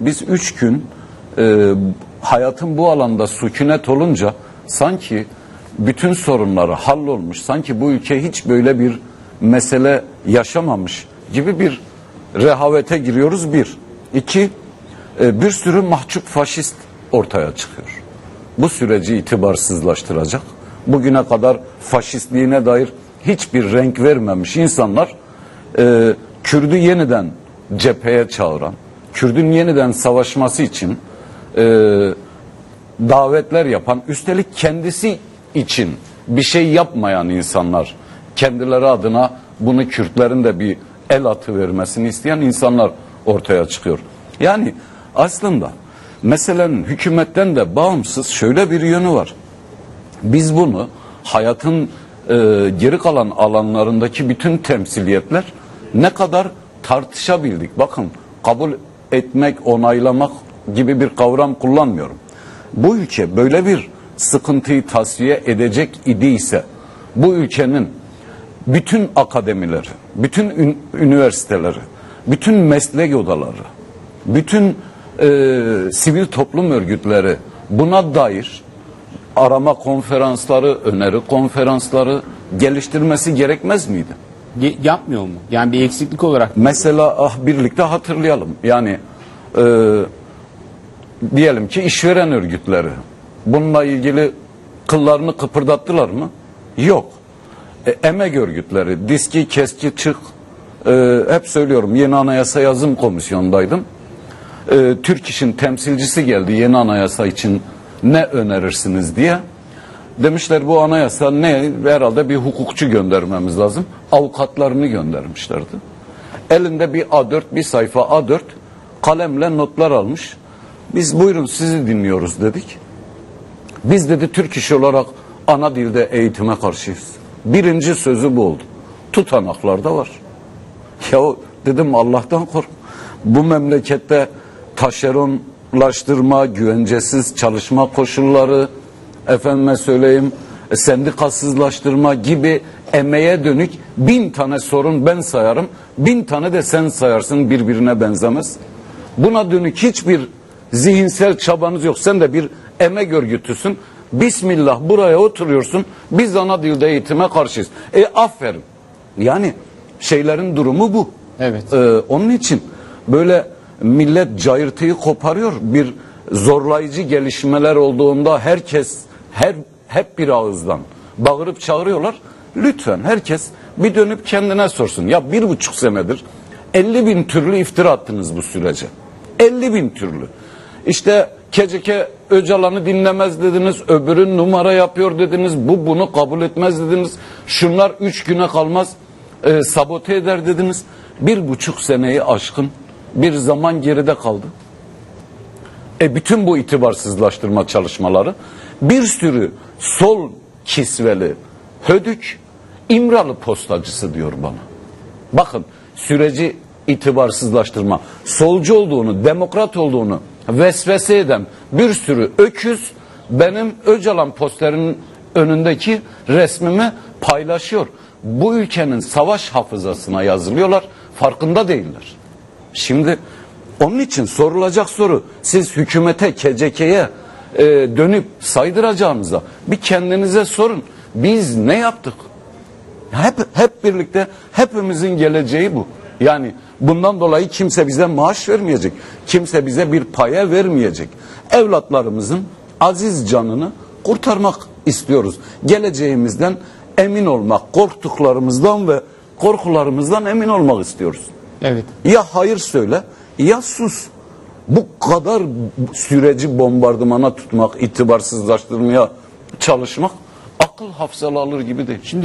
biz üç gün e, hayatın bu alanda sükunet olunca sanki bütün sorunları hallolmuş, sanki bu ülke hiç böyle bir mesele yaşamamış gibi bir rehavete giriyoruz bir. İki, e, bir sürü mahcup faşist ortaya çıkıyor. Bu süreci itibarsızlaştıracak. Bugüne kadar faşistliğine dair hiçbir renk vermemiş insanlar e, Kürdü yeniden cepheye çağıran, Kürdün yeniden savaşması için e, davetler yapan, üstelik kendisi için bir şey yapmayan insanlar, kendileri adına bunu Kürtlerin de bir el atı vermesini isteyen insanlar ortaya çıkıyor. Yani aslında meselenin hükümetten de bağımsız şöyle bir yönü var. Biz bunu hayatın e, geri kalan alanlarındaki bütün temsiliyetler ne kadar tartışabildik. Bakın kabul etmek, onaylamak gibi bir kavram kullanmıyorum. Bu ülke böyle bir sıkıntıyı tasfiye edecek idiyse bu ülkenin bütün akademileri, bütün ün- üniversiteleri, bütün meslek odaları, bütün e, sivil toplum örgütleri buna dair arama konferansları, öneri konferansları geliştirmesi gerekmez miydi? Yapmıyor mu? Yani bir eksiklik olarak Mesela ah birlikte hatırlayalım. Yani e, diyelim ki işveren örgütleri bununla ilgili kıllarını kıpırdattılar mı? Yok. E, emek örgütleri, diski, keski, çık e, hep söylüyorum yeni anayasa yazım komisyonundaydım. E, Türk İş'in temsilcisi geldi yeni anayasa için ne önerirsiniz diye. Demişler bu anayasa ne? Herhalde bir hukukçu göndermemiz lazım. Avukatlarını göndermişlerdi. Elinde bir A4, bir sayfa A4 kalemle notlar almış. Biz buyurun sizi dinliyoruz dedik. Biz dedi Türk İş olarak ana dilde eğitime karşıyız. Birinci sözü bu oldu. Tutanaklarda var. Ya dedim Allah'tan kork. Bu memlekette taşeronlaştırma, güvencesiz çalışma koşulları, efendime söyleyeyim e, sendikasızlaştırma gibi emeğe dönük bin tane sorun ben sayarım. Bin tane de sen sayarsın birbirine benzemez. Buna dönük hiçbir zihinsel çabanız yok. Sen de bir emek örgütüsün. Bismillah buraya oturuyorsun. Biz ana dilde eğitime karşıyız. E aferin. Yani şeylerin durumu bu. Evet. Ee, onun için böyle millet cayırtıyı koparıyor. Bir zorlayıcı gelişmeler olduğunda herkes her hep bir ağızdan bağırıp çağırıyorlar. Lütfen herkes bir dönüp kendine sorsun. Ya bir buçuk senedir 50 bin türlü iftira attınız bu sürece. 50 bin türlü. İşte Keceke Öcalan'ı dinlemez dediniz, öbürün numara yapıyor dediniz, bu bunu kabul etmez dediniz. Şunlar üç güne kalmaz e, sabote eder dediniz. Bir buçuk seneyi aşkın bir zaman geride kaldı. E bütün bu itibarsızlaştırma çalışmaları bir sürü sol kisveli hödük İmralı postacısı diyor bana. Bakın süreci itibarsızlaştırma, solcu olduğunu, demokrat olduğunu vesvese eden bir sürü öküz benim Öcalan posterinin önündeki resmimi paylaşıyor. Bu ülkenin savaş hafızasına yazılıyorlar, farkında değiller. Şimdi onun için sorulacak soru siz hükümete, KCK'ye e, dönüp saydıracağınıza bir kendinize sorun. Biz ne yaptık? Hep hep birlikte hepimizin geleceği bu. Yani bundan dolayı kimse bize maaş vermeyecek. Kimse bize bir paya vermeyecek. Evlatlarımızın aziz canını kurtarmak istiyoruz. Geleceğimizden emin olmak, korktuklarımızdan ve korkularımızdan emin olmak istiyoruz. evet. Ya hayır söyle ya sus. Bu kadar süreci bombardımana tutmak, itibarsızlaştırmaya çalışmak akıl hafsala alır gibi değil. Şimdi